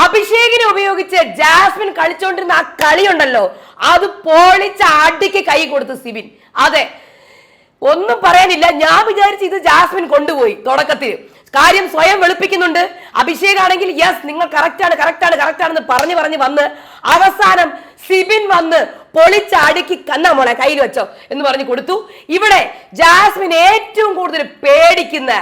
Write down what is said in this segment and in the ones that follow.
അഭിഷേകിനെ ഉപയോഗിച്ച് ജാസ്മിൻ കളിച്ചോണ്ടിരുന്ന ആ കളിയുണ്ടല്ലോ അത് പൊളിച്ച അടിക്ക് കൈ കൊടുത്തു സിബിൻ. അതെ ഒന്നും പറയാനില്ല. ഞാൻ വിചാരിച്ചു ഇത് ജാസ്മിൻ കൊണ്ടുപോയി തുടക്കത്തിൽ. കാര്യം സ്വയം വെളുപ്പിക്കുന്നുണ്ട്. അഭിഷേക് ആണെങ്കിൽ യെസ് നിങ്ങൾ കറക്റ്റ് ആണ് കറക്റ്റ് ആണ് കറക്റ്റ് ആണെന്ന് പറഞ്ഞു പറഞ്ഞു വന്ന് അവസാനം സിബിൻ വന്ന് പൊളിച്ച അടുക്കി കന്ന മോളെ കയ്യിൽ വെച്ചോ എന്ന് പറഞ്ഞു കൊടുത്തു. ഇവിടെ ജാസ്മിൻ ഏറ്റവും കൂടുതൽ പേടിക്കുന്ന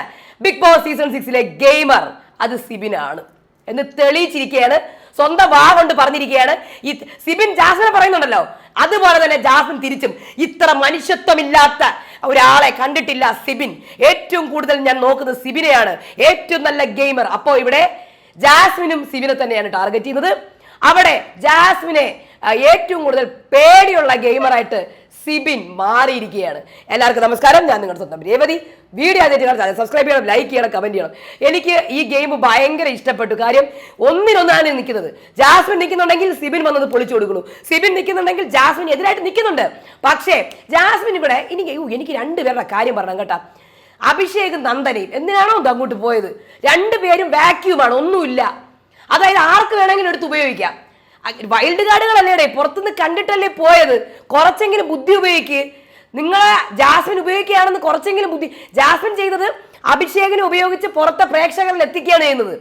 ബിഗ് ബോസ് സീസൺ സിക്സിലെ ഗെയിമർ അത് സിബിനാണ്. എന്ന് തെളിയിച്ചിരിക്കുകയാണ് സ്വന്തം വാ കൊണ്ട് പറഞ്ഞിരിക്കുകയാണ് ഈ സിബിൻ ജാസിനെ പറയുന്നുണ്ടല്ലോ. അതുപോലെ തന്നെ ജാസൻ തിരിച്ചും ഇത്ര മനുഷ്യത്വമില്ലാത്ത ഒരാളെ കണ്ടിട്ടില്ല സിബിൻ. ഏറ്റവും കൂടുതൽ ഞാൻ നോക്കുന്നത് സിബിനെയാണ്. ഏറ്റവും നല്ല ഗെയിമർ. അപ്പോൾ ഇവിടെ ജാസ്മിനും സിബിനെ തന്നെയാണ് ടാർഗറ്റ് ചെയ്യുന്നത്. അവിടെ ജാസ്മിനെ ഏറ്റവും കൂടുതൽ പേടിയുള്ള ഗെയിമറായിട്ട് സിബിൻ മാറിയിരിക്കുകയാണ്. എല്ലാവർക്കും നമസ്കാരം. ഞാൻ നിങ്ങളുടെ സ്വന്തം രേവതി. വീഡിയോ ആദ്യമായിട്ട് സബ്സ്ക്രൈബ് ചെയ്യണം ലൈക്ക് ചെയ്യണം കമന്റ് ചെയ്യണം. എനിക്ക് ഈ ഗെയിം ഭയങ്കര ഇഷ്ടപ്പെട്ടു കാര്യം ഒന്നിനൊന്നാണ് നിൽക്കുന്നത്. ജാസ്മിൻ നിൽക്കുന്നുണ്ടെങ്കിൽ സിബിൻ വന്നത് പൊളിച്ചു കൊടുക്കുന്നു. സിബിൻ നിൽക്കുന്നുണ്ടെങ്കിൽ ജാസ്മിൻ എതിരായിട്ട് നിൽക്കുന്നുണ്ട്. പക്ഷേ ജാസ്മിൻ ഇവിടെ ഇനി എനിക്ക് രണ്ടുപേരുടെ കാര്യം പറയണം കേട്ടാ. അഭിഷേക് നന്ദനയും എന്തിനാണോ അങ്ങോട്ട് പോയത്? രണ്ടുപേരും വാക്യൂമാണ് ഒന്നുമില്ല. അതായത് ആർക്ക് വേണമെങ്കിലും എടുത്ത് ഉപയോഗിക്കാം. വൈൽഡ് കാർഡുകളല്ലേടെ പുറത്തുനിന്ന് കണ്ടിട്ടല്ലേ പോയത്? കുറച്ചെങ്കിലും ബുദ്ധി ഉപയോഗിക്ക്. നിങ്ങളെ ജാസ്മിൻ ഉപയോഗിക്കുകയാണെന്ന് കുറച്ചെങ്കിലും ബുദ്ധി ജാസ്മിൻ ചെയ്തത് അഭിഷേകിനെ ഉപയോഗിച്ച് പുറത്തെ പ്രേക്ഷകരിൽ എത്തിക്കുകയാണ് ചെയ്യുന്നത്.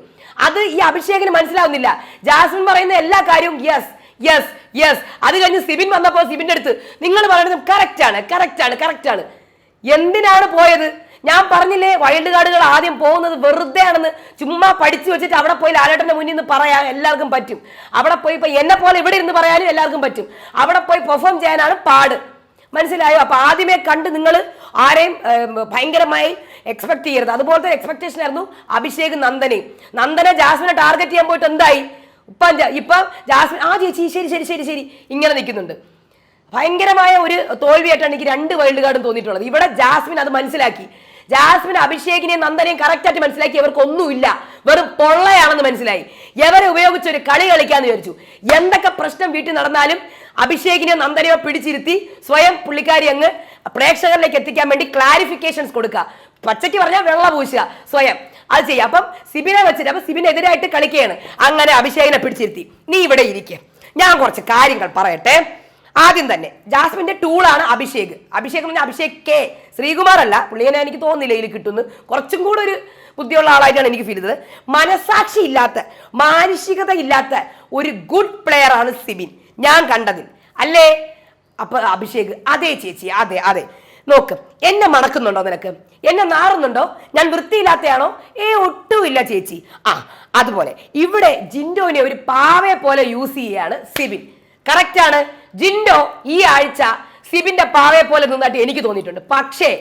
അത് ഈ അഭിഷേകിന് മനസ്സിലാവുന്നില്ല. ജാസ്മിൻ പറയുന്ന എല്ലാ കാര്യവും യെസ് യെസ് യെസ് അത് കഴിഞ്ഞ് സിബിൻ വന്നപ്പോൾ സിബിന്റെ അടുത്ത് നിങ്ങൾ പറയുന്നത് കറക്റ്റ് ആണ് കറക്റ്റ് ആണ് കറക്റ്റ് ആണ്. എന്തിനാണ് പോയത്? ഞാൻ പറഞ്ഞില്ലേ വൈൽഡ് കാർഡുകൾ ആദ്യം പോകുന്നത് വെറുതെ ആണെന്ന് ചുമ്മാ പഠിച്ചു വെച്ചിട്ട് അവിടെ പോയി ലാലേട്ടന്റെ മുന്നിൽ നിന്ന് പറയാൻ എല്ലാവർക്കും പറ്റും. അവിടെ പോയി ഇപ്പൊ എന്നെ പോലെ ഇവിടെ ഇരുന്ന് പറയാനും എല്ലാവർക്കും പറ്റും. അവിടെ പോയി പെർഫോം ചെയ്യാനാണ് പാട്. മനസ്സിലായോ? അപ്പൊ ആദ്യമേ കണ്ട് നിങ്ങൾ ആരെയും ഭയങ്കരമായി എക്സ്പെക്ട് ചെയ്യരുത്. അതുപോലത്തെ എക്സ്പെക്ടേഷൻ ആയിരുന്നു അഭിഷേക് നന്ദനെയും നന്ദനെ ജാസ്മിനെ ടാർഗറ്റ് ചെയ്യാൻ പോയിട്ട് എന്തായി? ഇപ്പൊ ഇപ്പം ജാസ്മിൻ ആ ചേച്ചി ശരി ശരി ശരി ശരി ഇങ്ങനെ നിൽക്കുന്നുണ്ട്. ഭയങ്കരമായ ഒരു തോൽവിയായിട്ടാണ് എനിക്ക് രണ്ട് വൈൽഡ് കാർഡും തോന്നിയിട്ടുള്ളത്. ഇവിടെ ജാസ്മിൻ അത് മനസ്സിലാക്കി. ജാസ്മിൻ അഭിഷേകിനെയും നന്ദനെയും കറക്റ്റായിട്ട് മനസ്സിലാക്കി. ഇവർക്ക് ഒന്നുമില്ല. വെറും പൊള്ളയാണെന്ന് മനസ്സിലായി. എവരെ ഉപയോഗിച്ച് ഒരു കളി കളിക്കാന്ന് വിചാരിച്ചു. എന്തൊക്കെ പ്രശ്നം വീട്ടിൽ നടന്നാലും അഭിഷേകിനെയോ നന്ദനെയോ പിടിച്ചിരുത്തി സ്വയം പുള്ളിക്കാരി അങ്ങ് പ്രേക്ഷകരിലേക്ക് എത്തിക്കാൻ വേണ്ടി ക്ലാരിഫിക്കേഷൻസ് കൊടുക്കുക. പച്ചയ്ക്ക് പറഞ്ഞാൽ വെള്ള പൂശുക സ്വയം. അത് ചെയ്യുക അപ്പം സിബിനെ വെച്ചിട്ട് അപ്പൊ സിബിനെതിരായിട്ട് കളിക്കുകയാണ്. അങ്ങനെ അഭിഷേകിനെ പിടിച്ചിരുത്തി. നീ ഇവിടെ ഇരിക്കുക ഞാൻ കുറച്ച് കാര്യങ്ങൾ പറയട്ടെ. ആദ്യം തന്നെ ജാസ്മിന്റെ ടൂളാണ് അഭിഷേക്. അഭിഷേക് പറഞ്ഞാൽ അഭിഷേക് കെ. ശ്രീകുമാർ അല്ല പുള്ളിയെ എനിക്ക് തോന്നുന്നില്ല ഇതിൽ കിട്ടുന്നു കുറച്ചും കൂടെ ഒരു ബുദ്ധിയുള്ള ആളായിട്ടാണ് എനിക്ക് ഫീൽ ചെയ്തത്. മനസാക്ഷി ഇല്ലാത്ത മാനുഷികത ഇല്ലാത്ത ഒരു ഗുഡ് പ്ലെയർ ആണ് സിബിൻ. ഞാൻ കണ്ടതിൽ. അല്ലേ? അപ്പൊ അഭിഷേക് അതെ ചേച്ചി അതെ അതെ. നോക്ക് എന്നെ മണക്കുന്നുണ്ടോ നിനക്ക്? എന്നെ നാറുന്നുണ്ടോ? ഞാൻ വൃത്തിയില്ലാത്തയാണോ? ഏ ഒട്ടുമില്ല ചേച്ചി. ആ അതുപോലെ. ഇവിടെ ജിൻഡോനെ ഒരു പാവയെ പോലെ യൂസ് ചെയ്യുകയാണ് സിബിൻ. കറക്റ്റ് ആണ്? ജിൻഡോ ഈ ആഴ്ച സിബിന്റെ പാവയെ പോലെ നിന്നായിട്ട് എനിക്ക് തോന്നിയിട്ടുണ്ട്. പക്ഷേ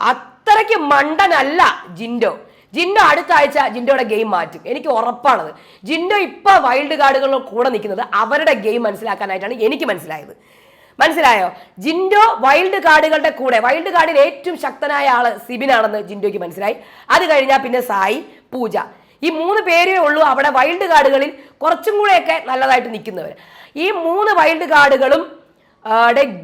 അത്രയ്ക്ക് മണ്ടനല്ല ജിൻഡോ. ജിൻഡോ അടുത്ത ആഴ്ച ജിൻഡോയുടെ ഗെയിം മാറ്റും. എനിക്ക് ഉറപ്പാണത്. ജിൻഡോ ഇപ്പൊ വൈൽഡ് കാർഡുകളുടെ കൂടെ നിൽക്കുന്നത് അവരുടെ ഗെയിം മനസ്സിലാക്കാനായിട്ടാണ് എനിക്ക് മനസ്സിലായത്. മനസ്സിലായോ? ജിൻഡോ വൈൽഡ് കാർഡുകളുടെ കൂടെ വൈൽഡ് കാർഡിൽ ഏറ്റവും ശക്തനായ ആൾ സിബിനാണെന്ന് ജിൻഡോയ്ക്ക് മനസ്സിലായി. അത് കഴിഞ്ഞാൽ പിന്നെ സായി പൂജ. ഈ മൂന്ന് പേരേ ഉള്ളൂ അവിടെ വൈൽഡ് കാർഡുകളിൽ കുറച്ചും കൂടെയൊക്കെ നല്ലതായിട്ട് നിൽക്കുന്നവർ ഈ മൂന്ന് വൈൽഡ് കാർഡുകളും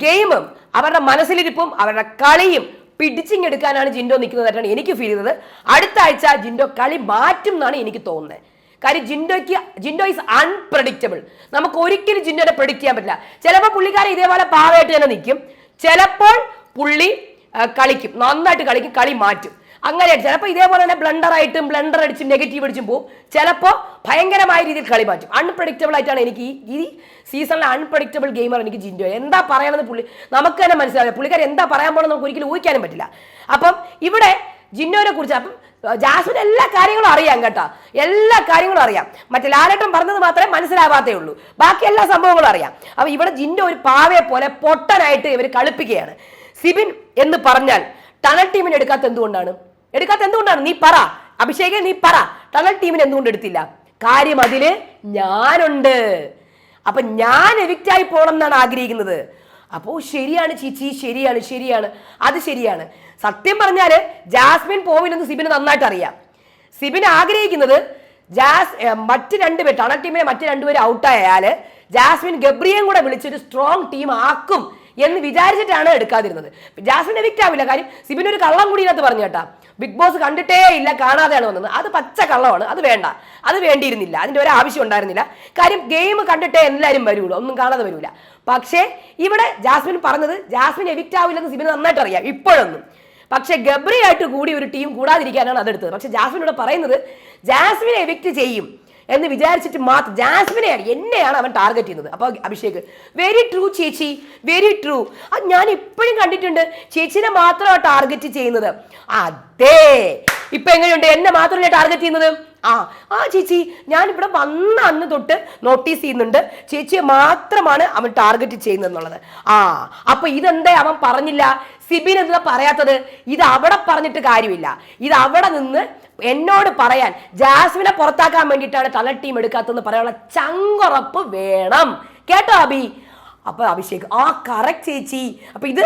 ഗെയിമും അവരുടെ മനസ്സിലിരിപ്പും അവരുടെ കളിയും പിടിച്ചിങ്ങെടുക്കാനാണ് ജിൻഡോ നിൽക്കുന്നതായിട്ടാണ് എനിക്ക് ഫീൽ ചെയ്തത്. അടുത്ത ആഴ്ച ജിൻഡോ കളി മാറ്റും എന്നാണ് എനിക്ക് തോന്നുന്നത്. കാര്യം ജിൻഡോയ്ക്ക് ജിൻഡോ ഈസ് അൺപ്രഡിക്റ്റബിൾ നമുക്ക് ഒരിക്കലും ജിൻഡോനെ പ്രഡിക്റ്റ് ചെയ്യാൻ പറ്റില്ല. ചിലപ്പോൾ പുള്ളിക്കാരൻ ഇതേപോലെ പാവമായിട്ട് തന്നെ നിൽക്കും. ചിലപ്പോൾ പുള്ളി കളിക്കും. നന്നായിട്ട് കളിക്കും. കളി മാറ്റും. അങ്ങനെ ചിലപ്പോൾ ഇതേപോലെ തന്നെ ബ്ലണ്ടർ ആയിട്ടും ബ്ലണ്ടർ അടിച്ചും നെഗറ്റീവ് അടിച്ചും പോകും ചിലപ്പോൾ ഭയങ്കരമായ രീതിയിൽ കളി മാറ്റും. അൺപ്രഡിക്റ്റബിൾ ആയിട്ടാണ് എനിക്ക് ഈ സീസണിലെ അൺപ്രഡിക്റ്റബിൾ ഗെയിമർ എനിക്ക് ജിൻഡോ. എന്താ പറയണമെന്ന് പുള്ളി? നമുക്ക് തന്നെ മനസ്സിലാവില്ല. പുള്ളിക്കാർ എന്താ പറയാൻ പോകണമെന്ന് നമുക്ക് ഒരിക്കലും ഊഹിക്കാനും പറ്റില്ല. അപ്പം ഇവിടെ ജിന്നോനെ കുറിച്ച് അപ്പം ജാസ്മിൻ എല്ലാ കാര്യങ്ങളും അറിയാം കേട്ടോ. എല്ലാ കാര്യങ്ങളും അറിയാം. മറ്റേ ലാലേട്ടൻ പറഞ്ഞത് മാത്രമേ മനസ്സിലാവാത്തേ ഉള്ളൂ. ബാക്കി എല്ലാ സംഭവങ്ങളും അറിയാം. അപ്പോൾ ഇവിടെ ജിൻഡോ ഒരു പാവയെ പോലെ പൊട്ടനായിട്ട് ഇവർ കളിപ്പിക്കുകയാണ്. സിബിൻ എന്ന് പറഞ്ഞാൽ ടണൽ ടീമിന് എടുക്കാത്ത എന്തുകൊണ്ടാണ്? എടുക്കാത്ത എന്തുകൊണ്ടാണ്? നീ പറ. അഭിഷേകെ നീ പറ. തണൽ ടീമിന് എന്തുകൊണ്ട് എടുത്തില്ല? കാര്യം അതിൽ ഞാനുണ്ട്. അപ്പൊ ഞാൻ എവിക്റ്റ് ആയി പോകണം എന്നാണ് ആഗ്രഹിക്കുന്നത്. അപ്പോൾ ശരിയാണ് ചീച്ചി ശരിയാണ് ശരിയാണ്. അത് ശരിയാണ്. സത്യം പറഞ്ഞാൽ ജാസ്മിൻ പോവില്ലെന്ന് സിബിന് നന്നായിട്ട് അറിയാം. സിബിൻ ആഗ്രഹിക്കുന്നത് ജാസ് മറ്റ് രണ്ടുപേർ ടണൽ ടീമിലെ മറ്റ് രണ്ടുപേരും ഔട്ടായാൽ ജാസ്മിൻ ഗബ്രിയേയും കൂടെ വിളിച്ചൊരു സ്ട്രോങ് ടീം ആക്കും എന്ന് വിചാരിച്ചിട്ടാണ് എടുക്കാതിരുന്നത്. ജാസ്മിൻ എവിക്റ്റ് ആവില്ല. കാര്യം സിബിൻ ഒരു കള്ളം കൂടി ഇതിനകത്ത് പറഞ്ഞു കേട്ടാ. ബിഗ് ബോസ് കണ്ടിട്ടേ ഇല്ല കാണാതെയാണ് വന്നത്. അത് പച്ച കള്ളമാണ് അത് വേണ്ട. അത് വേണ്ടിയിരുന്നില്ല. അതിന്റെ ഒരു ആവശ്യം ഉണ്ടായിരുന്നില്ല. കാര്യം ഗെയിം കണ്ടിട്ടേ എല്ലാവരും വരുള്ളൂ. ഒന്നും കാണാതെ വരില്ല പക്ഷേ ഇവിടെ ജാസ്മിൻ പറഞ്ഞത് ജാസ്മിൻ എവിക്റ്റ് ആവില്ലെന്ന് സിബിന് നന്നായിട്ട് അറിയാം. ഇപ്പോഴൊന്നും. പക്ഷെ ഗബ്രിയായിട്ട് കൂടി ഒരു ടീം കൂടാതിരിക്കാനാണ് അതെടുത്തത്. പക്ഷെ ജാസ്മിൻ ഇവിടെ പറയുന്നത് ജാസ്മിനെ എവിക്റ്റ് ചെയ്യും. എന്ന് വിചാരിച്ചിട്ട് മാത്രം ജാസ്മിനെയാണ് എന്നെയാണ് അവൻ ടാർഗറ്റ് ചെയ്യുന്നത്. അപ്പോൾ അഭിഷേക് വെരി ട്രൂ ചേച്ചി. വെരി ട്രൂ അത് ഞാൻ ഇപ്പോഴും കണ്ടിട്ടുണ്ട് ചേച്ചിനെ മാത്രമാണ് ടാർഗറ്റ് ചെയ്യുന്നത്. അതെ. ഇപ്പൊ എങ്ങനെയുണ്ട്? എന്നെ മാത്രമല്ലേ ടാർഗറ്റ് ചെയ്യുന്നത്? ആ ആ ചേച്ചി. ഞാൻ ഇവിടെ വന്ന അന്ന് തൊട്ട് നോട്ടീസ് ചെയ്യുന്നുണ്ട് ചേച്ചിയെ മാത്രമാണ് അവൻ ടാർഗറ്റ് ചെയ്യുന്നത് എന്നുള്ളത് ആ അപ്പൊ ഇതെന്താ അവൻ പറഞ്ഞില്ല? സിബിൻ എന്താ പറയാത്തത്? ഇത് അവിടെ പറഞ്ഞിട്ട് കാര്യമില്ല. ഇത് അവിടെ നിന്ന് എന്നോട് പറയാൻ ജാസ്മിനെ പുറത്താക്കാൻ വേണ്ടിയിട്ടാണ് തല ടീം എടുക്കാത്തതെന്ന് പറയാനുള്ള ചങ്കുറപ്പ് വേണം. കേട്ടോ അബി? അപ്പൊ അഭിഷേക് ആ കറക്റ്റ് ചേച്ചി. അപ്പൊ ഇത്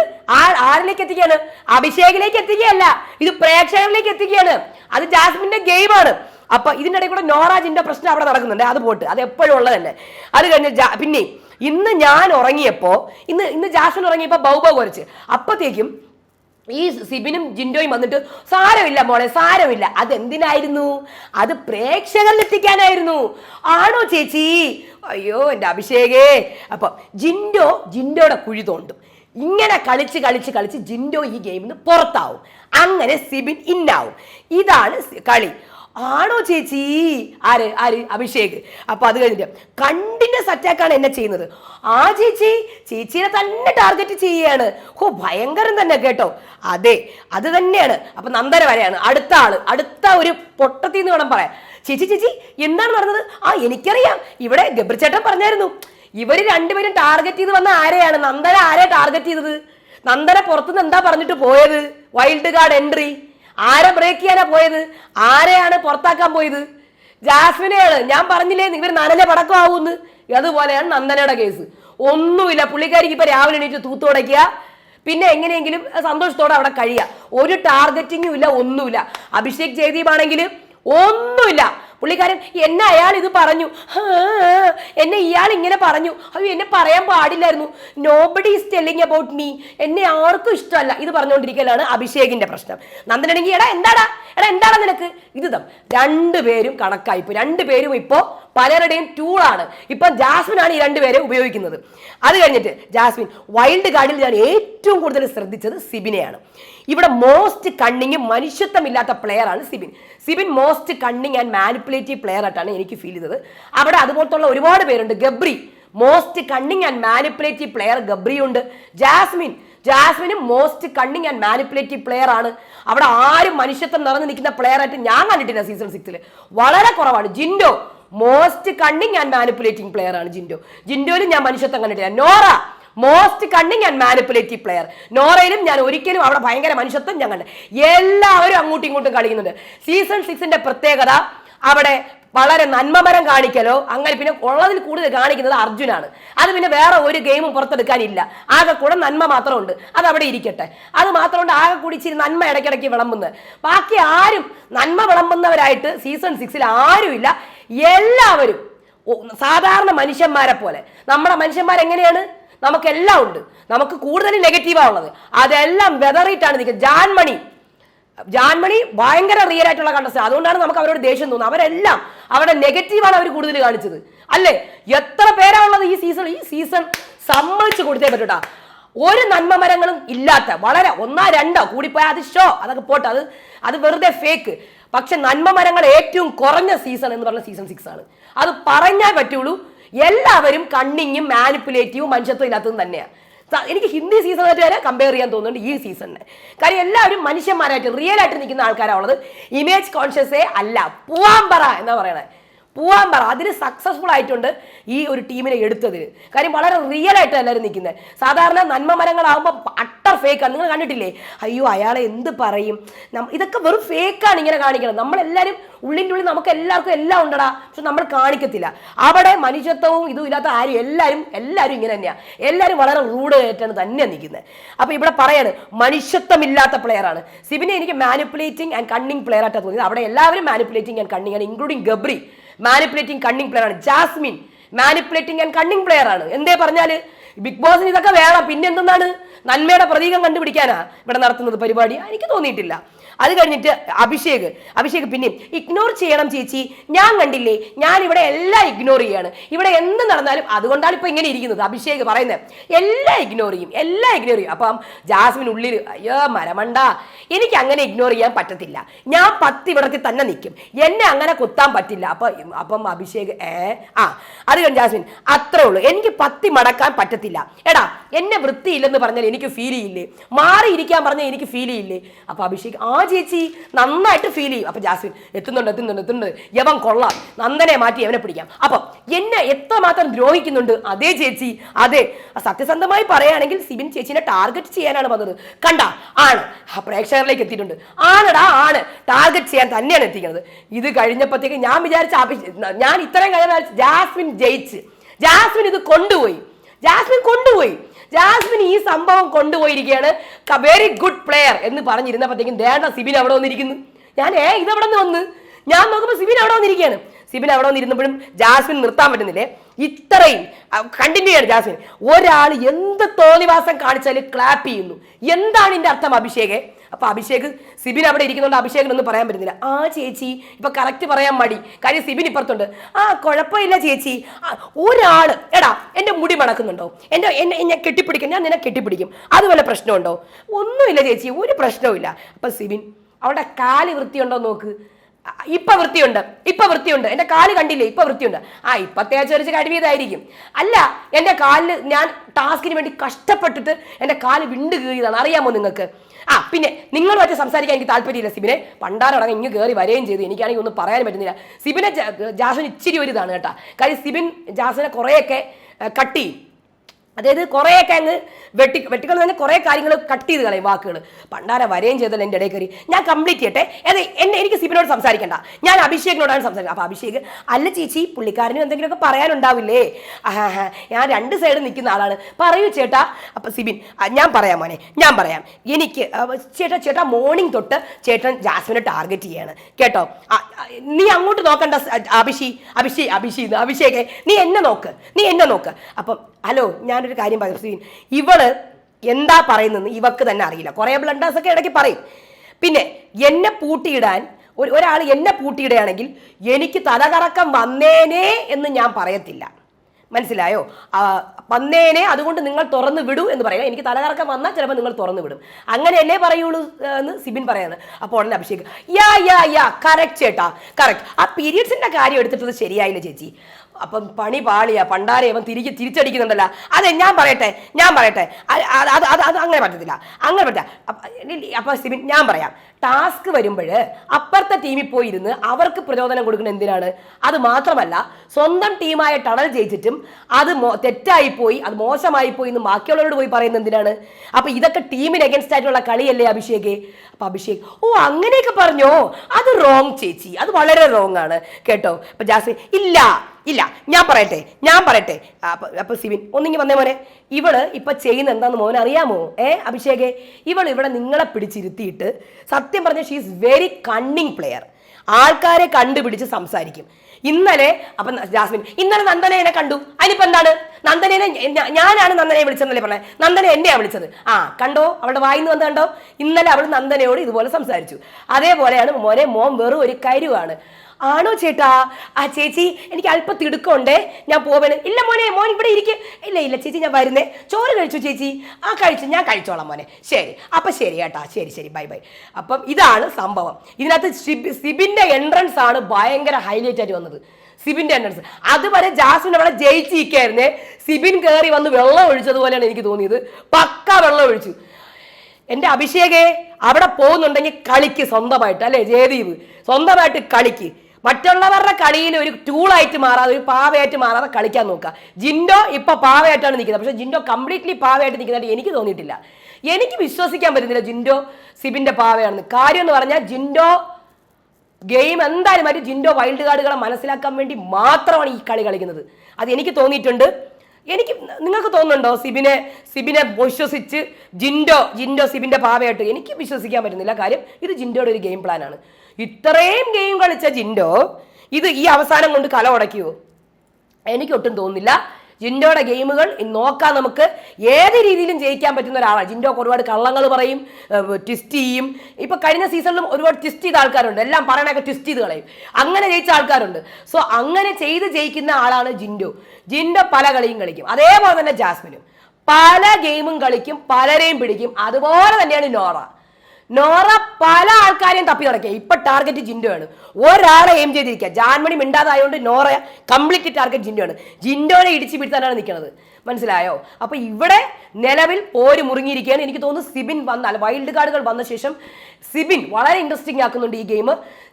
ആരിലേക്ക് എത്തിക്കുകയാണ്? അഭിഷേകിലേക്ക് എത്തിക്കുകയല്ല ഇത് പ്രേക്ഷകരിലേക്ക് എത്തിക്കുകയാണ്. അത് ജാസ്മിന്റെ ഗെയിമാണ് അപ്പൊ ഇതിന്റെ ഇടയിൽ കൂടെ നോറാജിന്റെ പ്രശ്നം അവിടെ നടക്കുന്നുണ്ട്. അത് പോട്ട് അത് എപ്പോഴും ഉള്ളത് തന്നെ. അത് കഴിഞ്ഞ് പിന്നെ ഇന്ന് ഞാൻ ഉറങ്ങിയപ്പോ ഇന്ന് ഇന്ന് ജാസ്മിൻ ഉറങ്ങിയപ്പോ ബൗബ കുറച്ച് അപ്പത്തേക്കും ഈ സിബിനും ജിൻഡോയും വന്നിട്ട് സാരമില്ല മോളെ സാരമില്ല. അത് എന്തിനായിരുന്നു അത് പ്രേക്ഷകരിൽ എത്തിക്കാനായിരുന്നു ആണോ ചേച്ചി? അയ്യോ എന്റെ അഭിഷേകേ. അപ്പൊ ജിൻഡോ ജിൻഡോയുടെ കുഴി തോണ്ടും. ഇങ്ങനെ കളിച്ച് കളിച്ച് കളിച്ച് ജിൻഡോ ഈ ഗെയിമിൽ നിന്ന് പുറത്താവും. അങ്ങനെ സിബിൻ ഇന്നാവും. ഇതാണ് കളി. ആണോ ചേച്ചി? ആര്? ആര്? അഭിഷേക്. അപ്പൊ അത് കഴിഞ്ഞിട്ട് കണ്ടിന്യൂസ് അറ്റാക്കാണ് എന്നെ ചെയ്യുന്നത്. ആ ചേച്ചി ചേച്ചിയെ തന്നെ ടാർഗറ്റ് ചെയ്യുകയാണ്. ഓ ഭയങ്കരം തന്നെ കേട്ടോ. അതെ അത് തന്നെയാണ്. അപ്പൊ നന്ദന വരെയാണ്. അടുത്ത ആൾ അടുത്ത ഒരു പൊട്ടത്തിൽ നിന്ന് വേണം പറയാൻ. ചേച്ചി ചേച്ചി എന്താണ് നടന്നത്? ആ എനിക്കറിയാം. ഇവിടെ ഗബ്രിച്ചേട്ടൻ പറഞ്ഞായിരുന്നു. ഇവർ രണ്ടുപേരും ടാർഗറ്റ് ചെയ്ത് വന്ന ആരെയാണ്? നന്ദന ആരെ ടാർഗറ്റ് ചെയ്തത്? നന്ദന പുറത്തുനിന്ന് എന്താ പറഞ്ഞിട്ട് പോയത്? Wild card entry. ആരെ ബ്രേക്ക് ചെയ്യാനാ പോയത്? ആരെയാണ് പുറത്താക്കാൻ പോയത്? ജാസ്മിനെയാണ്. ഞാൻ പറഞ്ഞില്ലേ ഇവർ നനഞ്ഞ പടക്കമാവൂന്ന് അതുപോലെയാണ് നന്ദനയുടെ കേസ് ഒന്നുമില്ല പുള്ളിക്കാരിക്ക് ഇപ്പൊ രാവിലെ എണീറ്റ് തൂത്തുടയ്ക്കുക പിന്നെ എങ്ങനെയെങ്കിലും സന്തോഷത്തോടെ അവിടെ കഴിയുക. ഒരു ടാർഗറ്റിങ്ങും ഇല്ല ഒന്നുമില്ല. അഭിഷേക് ജയദീപ് ആണെങ്കിൽ ഒന്നുമില്ല. പുള്ളിക്കാരൻ എന്നെ അയാൾ ഇത് പറഞ്ഞു. എന്നെ ഇയാൾ ഇങ്ങനെ പറഞ്ഞു. അയ്യോ എന്നെ പറയാൻ പാടില്ലായിരുന്നു. Nobody is telling about me എന്നെ ആർക്കും ഇഷ്ടമല്ല. ഇത് പറഞ്ഞുകൊണ്ടിരിക്കലാണ് അഭിഷേകിന്റെ പ്രശ്നം. നന്ദനാണെങ്കിൽ എടാ എന്താടാ? എടാ എന്താടാ നിനക്ക്? ഇത് തം രണ്ടുപേരും കണക്കായിപ്പോ രണ്ടുപേരും ഇപ്പോ പലരുടെയും ടൂളാണ് ഇപ്പൊ ജാസ്മിൻ ആണ് ഈ രണ്ടുപേരെ ഉപയോഗിക്കുന്നത്. അത് കഴിഞ്ഞിട്ട് ജാസ്മിൻ വൈൽഡ് കാർഡിൽ ഞാൻ ഏറ്റവും കൂടുതൽ ശ്രദ്ധിച്ചത് സിബിനെയാണ്. ഇവിടെ മോസ്റ്റ് കണ്ണിങ് മനുഷ്യത്വമില്ലാത്ത പ്ലെയർ ആണ് Sibin. Sibin most cunning and manipulative player ആയിട്ടാണ് എനിക്ക് ഫീൽ ചെയ്തത്. അവിടെ അതുപോലത്തുള്ള ഒരുപാട് പേരുണ്ട്. Gabri most cunning and manipulative player Gabri ഉണ്ട് ജാസ്മിൻ ജാസ്മിനും most cunning and manipulative player ആണ്. അവിടെ ആരും മനുഷ്യത്വം നിറഞ്ഞു നിൽക്കുന്ന പ്ലെയർ ആയിട്ട് ഞാൻ കണ്ടിട്ടില്ല സീസൺ സിക്സിൽ വളരെ കുറവാണ്. Jinto most cunning and manipulating player ആണ് ജിൻഡോ. ജിൻഡോയിലും ഞാൻ മനുഷ്യത്വം കണ്ടിട്ടില്ല. Nora most cunning and manipulative player നോറയിലും ഞാൻ ഒരിക്കലും അവിടെ ഭയങ്കര മനുഷ്യത്വം ഞാൻ കണ്ടു. എല്ലാവരും അങ്ങോട്ടും ഇങ്ങോട്ടും കളിക്കുന്നുണ്ട്. സീസൺ സിക്സിന്റെ പ്രത്യേകത അവിടെ വളരെ നന്മമരം കാണിക്കലോ അങ്ങനെ പിന്നെ ഉള്ളതിൽ കൂടുതൽ കാണിക്കുന്നത് അർജുനാണ്. അത് പിന്നെ വേറെ ഒരു ഗെയിമും പുറത്തെടുക്കാനില്ല. ആകെ കൂടെ നന്മ മാത്രമുണ്ട്. അത് അവിടെ ഇരിക്കട്ടെ. അത് മാത്രമുണ്ട് ആകെ കൂടി ഇച്ചിരി നന്മ ഇടയ്ക്കിടയ്ക്ക് വിളമ്പുന്നത്. ബാക്കി ആരും നന്മ വിളമ്പുന്നവരായിട്ട് സീസൺ സിക്സിൽ ആരുമില്ല. എല്ലാവരും സാധാരണ മനുഷ്യന്മാരെ പോലെ. നമ്മുടെ മനുഷ്യന്മാരെങ്ങനെയാണ്? നമുക്കെല്ലാം ഉണ്ട്. നമുക്ക് കൂടുതൽ നെഗറ്റീവാ ഉള്ളത്. അതെല്ലാം വെതറിയിട്ടാണ് നിൽക്കുന്നത്. ജാൻമണി. ജാൻമണി ഭയങ്കര റിയൽ ആയിട്ടുള്ള കണ്ടസ്റ്റ് അതുകൊണ്ടാണ് നമുക്ക് അവരോട് ദേഷ്യം തോന്നുന്നത്. അവരെല്ലാം അവരുടെ നെഗറ്റീവാണ് അവർ കൂടുതൽ കാണിച്ചത്. അല്ലേ? എത്ര പേരാണുള്ളത് ഈ സീസൺ ഈ സീസൺ സമ്മതിച്ചു കൊടുത്തേ പറ്റൂട്ടാ. ഒരു നന്മ മരങ്ങളും ഇല്ലാത്ത വളരെ ഒന്നാ രണ്ടോ കൂടിപ്പോയാൽ അത് ഷോ അതൊക്കെ പോട്ടെ. അത് അത് വെറുതെ ഫേക്ക് പക്ഷെ നന്മ മരങ്ങൾ ഏറ്റവും കുറഞ്ഞ സീസൺ എന്ന് പറഞ്ഞ സീസൺ സിക്സ് ആണ്. അത് പറഞ്ഞാൽ പറ്റുള്ളൂ. എല്ലാവരും കണ്ണിങ്ങും മാനിപ്പുലേറ്റീവും മനുഷ്യത്വം ഇല്ലാത്തതും തന്നെയാണ് എനിക്ക് ഹിന്ദി സീസണായിട്ട് വരെ കമ്പയർ ചെയ്യാൻ തോന്നുന്നുണ്ട് ഈ സീസണിനെ കാര്യം എല്ലാവരും മനുഷ്യന്മാരായിട്ട് റിയൽ ആയിട്ട് നിൽക്കുന്ന ആൾക്കാരാണുള്ളത് ഇമേജ് കോൺഷ്യസേ അല്ല പൂവാമ്പറ പറ എന്നാ പറയണേ. പൂവാൻ പറ. അതിന് സക്സസ്ഫുൾ ആയിട്ടുണ്ട് ഈ ഒരു ടീമിനെ എടുത്തതിന്. കാര്യം വളരെ റിയൽ ആയിട്ട് എല്ലാവരും നിൽക്കുന്നത് സാധാരണ നന്മ മരങ്ങളാകുമ്പോൾ അട്ടർ ഫേക്കാണ് നിങ്ങൾ കണ്ടിട്ടില്ലേ? അയ്യോ അയാളെ എന്ത് പറയും? ഇതൊക്കെ വെറും ഫേക്കാണ് ഇങ്ങനെ കാണിക്കുന്നത് നമ്മളെല്ലാവരും ഉള്ളിന്റെ ഉള്ളിൽ നമുക്ക് എല്ലാവർക്കും എല്ലാം ഉണ്ടടാ. പക്ഷെ നമ്മൾ കാണിക്കത്തില്ല. അവിടെ മനുഷ്യത്വവും ഇതും ഇല്ലാത്ത ആരും എല്ലാവരും എല്ലാവരും ഇങ്ങനെ തന്നെയാണ് എല്ലാവരും വളരെ റൂഡ് ആയിട്ടാണ് തന്നെ നിൽക്കുന്നത് അപ്പോൾ ഇവിടെ പറയാണ് മനുഷ്യത്വമില്ലാത്ത പ്ലെയറാണ് സിബിനെ എനിക്ക് മാനിപ്പുലേറ്റിംഗ് ആൻഡ് കണ്ണിങ് പ്ലെയർ ആയിട്ടാണ് തോന്നിയത്. അവിടെ എല്ലാവരും മാനിപ്പുലേറ്റിംഗ് ആൻഡ് കണ്ണിങ് ആണ് including Gabri. Manipulating cunning player ആണ്. Jasmine manipulating and cunning player ആണ്. എന്തേ പറഞ്ഞാൽ? ബിഗ് ബോസിന് ഇതൊക്കെ വേണം. പിന്നെ എന്തെന്നാണ്? നന്മയുടെ പ്രതീകം കണ്ടുപിടിക്കാനാ ഇവിടെ നടത്തുന്നത് പരിപാടി. എനിക്ക് തോന്നിയിട്ടില്ല. അത് കഴിഞ്ഞിട്ട് അഭിഷേക് അഭിഷേക് പിന്നെ ഇഗ്നോർ ചെയ്യണം ചേച്ചി. ഞാൻ കണ്ടില്ലേ ഞാൻ ഇവിടെ എല്ലാം ഇഗ്നോർ ചെയ്യാണ്. ഇവിടെ എന്ത് നടന്നാലും അതുകൊണ്ടാണ് ഇപ്പൊ ഇങ്ങനെ ഇരിക്കുന്നത് അഭിഷേക് പറയുന്നത്. എല്ലാം ഇഗ്നോർ ചെയ്യും എല്ലാം ഇഗ്നോർ ചെയ്യും. അപ്പം ജാസ്മിൻ ഉള്ളിൽ അയ്യോ മരമണ്ട. എനിക്ക് അങ്ങനെ ഇഗ്നോർ ചെയ്യാൻ പറ്റത്തില്ല. ഞാൻ പത്ത് ഇവിടത്തിൽ തന്നെ നിൽക്കും. എന്നെ അങ്ങനെ കുത്താൻ പറ്റില്ല. അപ്പൊ അപ്പം അഭിഷേക് ഏ ആ അത് കഴിഞ്ഞ് ജാസ്മിൻ അത്രേ ഉള്ളൂ. എനിക്ക് പത്തി മടക്കാൻ പറ്റത്തില്ല. എടാ എന്നെ വൃത്തിയില്ലെന്ന് പറഞ്ഞാൽ എനിക്ക് ഫീൽ ചെയ്യില്ലേ? മാറിയിരിക്കാൻ പറഞ്ഞാൽ എനിക്ക് ഫീൽ ചെയ്യില്ലേ? അപ്പൊ അഭിഷേക് ആ ചേച്ചി നന്നായിട്ട് ഫീൽ ചെയ്യും. അപ്പൊ ജാസ്മിൻ എത്തുന്നുണ്ട് എത്തുന്നുണ്ട് എത്തുന്നുണ്ട്. യവൻ കൊള്ളാം. നന്ദനെ മാറ്റി അവനെ പിടിക്കാം. അപ്പൊ എന്നെ എത്രമാത്രം ദ്രോഹിക്കുന്നുണ്ട് അതേ ചേച്ചി. അതെ സത്യസന്ധമായി പറയുകയാണെങ്കിൽ സിബിൻ ചേച്ചിനെ ടാർഗറ്റ് ചെയ്യാനാണ് വന്നത്. കണ്ട ആണ്. പ്രേക്ഷകരിലേക്ക് എത്തിയിട്ടുണ്ട്. ആണടാ ആണ്. ടാർഗറ്റ് ചെയ്യാൻ തന്നെയാണ് എത്തിക്കുന്നത്. ഇത് കഴിഞ്ഞപ്പോഴത്തേക്ക് ഞാൻ വിചാരിച്ച ഞാൻ ഇത്രയും കഴിഞ്ഞ ജാസ്മിൻ ജയിച്ച്. ജാസ്മിൻ ഇത് കൊണ്ടുപോയി. ജാസ്മിൻ കൊണ്ടുപോയി. ജാസ്മിൻ ഈ സംഭവം കൊണ്ടുപോയിരിക്കുകയാണ്. വെരി ഗുഡ് പ്ലെയർ എന്ന് പറഞ്ഞിരുന്നപ്പോഴത്തേക്കും ദേണ്ട സിബിൻ അവിടെ വന്നിരിക്കുന്നു. ഞാൻ ഏ ഇതവിടെ നിന്ന് വന്ന്? ഞാൻ നോക്കുമ്പോൾ സിബിൻ അവിടെ വന്നിരിക്കുകയാണ്. സിബിൻ അവിടെ വന്നിരുന്നപ്പോഴും ജാസ്മിൻ നിർത്താൻ പറ്റുന്നില്ലേ? ഇത്രയും കണ്ടിന്യൂ ചെയ്യാണ് ജാസ്മിൻ. ഒരാൾ എന്ത് തോന്നിവാസം കാണിച്ചാലും ക്ലാപ്പ് ചെയ്യുന്നു. എന്താണ് ഇതിന്റെ അർത്ഥം അഭിഷേകെ? അപ്പൊ അഭിഷേക് സിബിൻ അവിടെ ഇരിക്കുന്നുണ്ട്. അഭിഷേകിനൊന്നും പറയാൻ പറ്റുന്നില്ല. ആ ചേച്ചി ഇപ്പൊ കറക്റ്റ് പറയാൻ മടി. കാര്യം സിബിൻ ഇപ്പുറത്തുണ്ട്. ആ കുഴപ്പമില്ല ചേച്ചി. ഒരാൾ എടാ എന്റെ മുടി മണക്കുന്നുണ്ടോ എന്റെ എന്നെ എന്നെ കെട്ടിപ്പിടിക്കും ഞാൻ നിന്നെ കെട്ടിപ്പിടിക്കും. അതുപോലെ പ്രശ്നമുണ്ടോ? ഒന്നുമില്ല ചേച്ചി ഒരു പ്രശ്നവുമില്ല. അപ്പൊ സിബിൻ അവിടെ കാൽ വൃത്തിയുണ്ടോ നോക്ക്. ഇപ്പൊ വൃത്തിയുണ്ട് ഇപ്പൊ വൃത്തിയുണ്ട്. എന്റെ കാൽ കണ്ടില്ലേ ഇപ്പൊ വൃത്തിയുണ്ട്. ആ ഇപ്പൊ തേച്ചൊരിച്ച് കഴിവിയതായിരിക്കും അല്ല എന്റെ കാലിന് ഞാൻ ടാസ്കിന് വേണ്ടി കഷ്ടപ്പെട്ടിട്ട് എന്റെ കാൽ വിണ്ട് കീറിയതാണ്. അറിയാമോ നിങ്ങൾക്ക്? ആ പിന്നെ നിങ്ങളുമായിട്ട് സംസാരിക്കാൻ എനിക്ക് താല്പര്യമില്ല സിബിനെ. പണ്ടാരടങ്ങ് ഇങ്ങ് കയറി വരികയും ചെയ്തു. എനിക്കാണെങ്കിൽ ഒന്നും പറയാൻ പറ്റുന്നില്ല. സിബിനെ ജാസൻ ഇച്ചിരി ഒരു ഇതാണ് കേട്ടോ. കാര്യം സിബിൻ ജാസനെ കുറേയൊക്കെ കട്ട് ചെയ്യും. അതായത് കുറേയൊക്കെ അങ്ങ് വെട്ടി വെട്ടിക്കൾ തന്നെ കുറേ കാര്യങ്ങൾ കട്ട് ചെയ്ത് കളയും വാക്കുകൾ പണ്ടാര വരെയും ചെയ്തല്ലോ എന്റെ ഇടയിൽ കയറി ഞാൻ കംപ്ലീറ്റ് ചെയ്യട്ടെ. അതെ എന്നെ എനിക്ക് സിബിനോട് സംസാരിക്കണ്ട. ഞാൻ അഭിഷേകിനോടാണ് സംസാരിക്കുന്നത് അപ്പോൾ അഭിഷേക് അല്ല ചേച്ചി പുള്ളിക്കാരനും എന്തെങ്കിലുമൊക്കെ പറയാനുണ്ടാവില്ലേ? ഞാൻ രണ്ട് സൈഡ് നിൽക്കുന്ന ആളാണ്. പറയൂ ചേട്ടാ. അപ്പം സിബിൻ ഞാൻ പറയാം മോനെ. ഞാൻ പറയാം. എനിക്ക് ചേട്ടാ ചേട്ടാ മോർണിംഗ് തൊട്ട് ചേട്ടൻ ജാസ്മിനെ ടാർഗറ്റ് ചെയ്യാണ്. കേട്ടോ? നീ അങ്ങോട്ട് നോക്കണ്ട അഭിഷി അഭിഷി അഭിഷി അഭിഷേകെ. നീ എന്നെ നോക്ക് നീ എന്നെ നോക്ക്. അപ്പം ഹലോ ഞാനൊരു കാര്യം പറയാം ഇവൾ എന്താ പറയുന്നത് ഇവക്ക് തന്നെ അറിയില്ല. കുറേ ബ്ലണ്ടേഴ്സ് ഒക്കെ ഇടയ്ക്ക് പറയും. പിന്നെ എന്നെ പൂട്ടിയിടാൻ ഒരു ഒരാൾ എന്നെ പൂട്ടിയിടുകയാണെങ്കിൽ എനിക്ക് തലകറക്കം വന്നേനേ എന്ന് ഞാൻ പറയത്തില്ല. മനസ്സിലായോ? പന്നേനെ അതുകൊണ്ട് നിങ്ങൾ തുറന്നു വിടൂ എന്ന് പറയാം എനിക്ക് തലകറക്കം വന്നാൽ ചിലപ്പോൾ നിങ്ങൾ തുറന്നു വിടും. അങ്ങനെയല്ലേ പറയുള്ളൂ എന്ന് സിബിൻ പറയുന്നത്. അപ്പോൾ ഉടനെ Abhishek ya ya ya correct ചേട്ടാ കറക്റ്റ് ആ പീരിയഡ്സിന്റെ കാര്യം എടുത്തിട്ടത് ശരിയായില്ല ചേച്ചി. അപ്പം പണി പാളിയാ. പണ്ടാരെ അവൻ തിരികെ തിരിച്ചടിക്കുന്നുണ്ടല്ല. അതെ ഞാൻ പറയട്ടെ ഞാൻ പറയട്ടെ. അത് അത് അത് അങ്ങനെ പറ്റത്തില്ല. അങ്ങനെ പറ്റില്ല അപ്പൊ സിബിൻ ഞാൻ പറയാം. ടാസ്ക് വരുമ്പോൾ അപ്പുറത്തെ ടീമിൽ പോയി ഇരുന്ന് അവർക്ക് പ്രചോദനം കൊടുക്കുന്ന എന്തിനാണ്? അത് മാത്രമല്ല സ്വന്തം ടീമായ ടണൽ ജയിച്ചിട്ടും അത് തെറ്റായി പോയി അത് മോശമായി പോയി എന്ന് ബാക്കിയുള്ളവരോട് പോയി പറയുന്നത് എന്തിനാണ്? അപ്പൊ ഇതൊക്കെ ടീമിന് അഗൻസ്റ്റ് ആയിട്ടുള്ള കളിയല്ലേ അഭിഷേക്? അപ്പൊ അഭിഷേക് ഓ അങ്ങനെയൊക്കെ പറഞ്ഞോ? അത് റോങ് ചേച്ചി. അത് വളരെ റോങ് ആണ്. കേട്ടോ? അപ്പോൾ ജാസി ഇല്ല. ഇല്ല ഞാൻ പറയട്ടെ ഞാൻ പറയട്ടെ. അപ്പൊ സിബിൻ ഒന്നിങ്ങി വന്നേ മോനെ. ഇവൾ ഇപ്പൊ ചെയ്യുന്ന എന്താന്ന് മോനെ അറിയാമോ? ഏ അഭിഷേകെ? ഇവൾ ഇവിടെ നിങ്ങളെ പിടിച്ചിരുത്തിയിട്ട് സത്യം പറഞ്ഞ ഷീസ് വെരി കണ്ണിങ് പ്ലെയർ ആൾക്കാരെ കണ്ടുപിടിച്ച് സംസാരിക്കും. ഇന്നലെ അപ്പൊ ജാസ്മിൻ ഇന്നലെ നന്ദനേനെ കണ്ടു. അതിനിപ്പോ എന്താണ്? നന്ദനേനെ ഞാനാണ് നന്ദനയെ വിളിച്ചെന്നല്ലേ പറഞ്ഞത് നന്ദന എന്നെയാണ് വിളിച്ചത്. ആ കണ്ടോ? അവളുടെ വായിന്ന് വന്ന് കണ്ടോ? ഇന്നലെ അവൾ നന്ദനയോട് ഇതുപോലെ സംസാരിച്ചു. അതേപോലെയാണ് മോനെ മോൻ വെറും ഒരു കരുവാണ്. ആണോ ചേട്ടാ? ആ ചേച്ചി എനിക്ക് അല്പം തിടുക്കമുണ്ടേ. ഞാൻ പോവേണ്. ഇല്ല മോനെ മോൻ ഇവിടെ ഇരിക്കും. ഇല്ല ഇല്ല ചേച്ചി ഞാൻ വരുന്നേ. ചോറ് കഴിച്ചു ചേച്ചി? ആ കഴിച്ചു. ഞാൻ കഴിച്ചോളാം മോനെ. ശരി. അപ്പൊ ശരി കേട്ടാ. ശരി ശരി. Bye bye. അപ്പം ഇതാണ് സംഭവം. ഇതിനകത്ത് സിബി- സിബിന്റെ എൻട്രൻസ് ആണ് ഭയങ്കര ഹൈലൈറ്റ് ആയിട്ട് വന്നത്. സിബിന്റെ എൻട്രൻസ് അതുവരെ ജാസ്മിൻ അവിടെ ജയിച്ചിരിക്കായിരുന്നേ. സിബിൻ കയറി വന്ന് വെള്ളം ഒഴിച്ചതുപോലെയാണ് എനിക്ക് തോന്നിയത്. പക്ക വെള്ളം ഒഴിച്ചു. എന്റെ അഭിഷേകേ അവിടെ പോകുന്നുണ്ടെങ്കിൽ കളിക്ക് സ്വന്തമായിട്ട് അല്ലേ ജയദീപ്? സ്വന്തമായിട്ട് കളിക്ക്. മറ്റുള്ളവരുടെ കളിയിൽ ഒരു ടൂളായിട്ട് മാറാതെ ഒരു പാവയായിട്ട് മാറാതെ കളിക്കാൻ നോക്കുക. ജിൻഡോ ഇപ്പൊ പാവയായിട്ടാണ് നിൽക്കുന്നത്. പക്ഷെ ജിൻഡോ കംപ്ലീറ്റ്ലി പാവയായിട്ട് നിൽക്കുന്നതായിട്ട് എനിക്ക് തോന്നിയിട്ടില്ല. എനിക്ക് വിശ്വസിക്കാൻ പറ്റുന്നില്ല ജിൻഡോ സിബിന്റെ പാവയാണെന്ന്. കാര്യം എന്ന് പറഞ്ഞാൽ ജിൻഡോ ഗെയിം എന്തായാലും മറ്റു ജിൻഡോ വൈൽഡ് കാർഡുകളെ മനസ്സിലാക്കാൻ വേണ്ടി മാത്രമാണ് ഈ കളി കളിക്കുന്നത്. അത് എനിക്ക് തോന്നിയിട്ടുണ്ട്. എനിക്ക് നിങ്ങൾക്ക് തോന്നുന്നുണ്ടോ സിബിനെ സിബിനെ വിശ്വസിച്ച് ജിൻഡോ ജിൻഡോ സിബിന്റെ പാവയായിട്ട് എനിക്ക് വിശ്വസിക്കാൻ പറ്റുന്നില്ല. കാര്യം ഇത് ജിൻഡോയുടെ ഒരു ഗെയിം പ്ലാനാണ് ഇത്രയും ഗെയിം കളിച്ച ജിൻഡോ ഇത് ഈ അവസാനം കൊണ്ട് കല ഉടയ്ക്കുമോ എനിക്കൊട്ടും തോന്നുന്നില്ല. ജിൻഡോയുടെ ഗെയിമുകൾ നോക്കാൻ നമുക്ക്. ഏത് രീതിയിലും ജയിക്കാൻ പറ്റുന്ന ഒരാളാണ്. ജിൻഡോക്ക് ഒരുപാട് കള്ളങ്ങൾ പറയും ട്വിസ്റ്റ് ചെയ്യും. ഇപ്പൊ കഴിഞ്ഞ സീസണിലും ഒരുപാട് ട്വിസ്റ്റ് ചെയ്ത ആൾക്കാരുണ്ട്. എല്ലാം പറയണൊക്കെ ട്വിസ്റ്റ് ചെയ്ത് കളയും. അങ്ങനെ ജയിച്ച ആൾക്കാരുണ്ട്. സോ അങ്ങനെ ചെയ്ത് ജയിക്കുന്ന ആളാണ് ജിൻഡോ. ജിൻഡോ പല കളിയും കളിക്കും. അതേപോലെ തന്നെ ജാസ്മിനും. പല ഗെയിമും കളിക്കും പലരെയും പിടിക്കും. അതുപോലെ തന്നെയാണ് നോറ. നോറ പല ആൾക്കാരെയും തപ്പി നടക്കുക ഇപ്പൊ ടാർഗറ്റ് ജിൻഡോയാണ്. ഒരാളെ എയിം ചെയ്തിരിക്കുക. ജാൻമണി മിണ്ടാതായതുകൊണ്ട് നോറ കംപ്ലീറ്റ് ടാർഗറ്റ് ജിൻഡോയാണ്. ജിൻഡോനെ ഇടിച്ചു പിടുത്താനാണ് നിൽക്കുന്നത് മനസ്സിലായോ? അപ്പൊ ഇവിടെ നിലവിൽ പോര് മുറുങ്ങിയിരിക്കുകയാണ്. എനിക്ക് തോന്നുന്നു സിബിൻ വന്നാൽ വൈൽഡ് കാർഡുകൾ വന്ന ശേഷം സിബിൻ വളരെ ഇൻട്രസ്റ്റിംഗ് ആക്കുന്നുണ്ട് ഈ ഗെയിം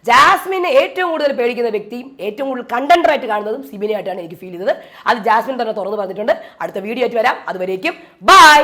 ജാസ്മിനെ ഏറ്റവും കൂടുതൽ പേടിക്കുന്ന വ്യക്തിയും ഏറ്റവും കൂടുതൽ കണ്ടന്റർ ആയിട്ട് കാണുന്നതും സിബിനെ ആയിട്ടാണ് എനിക്ക് ഫീൽ ചെയ്തത്. അത് ജാസ്മിൻ തന്നെ തുറന്നു പറഞ്ഞിട്ടുണ്ട്. അടുത്ത വീഡിയോ ആയിട്ട് വരാം. അതുവരേക്കും ബൈ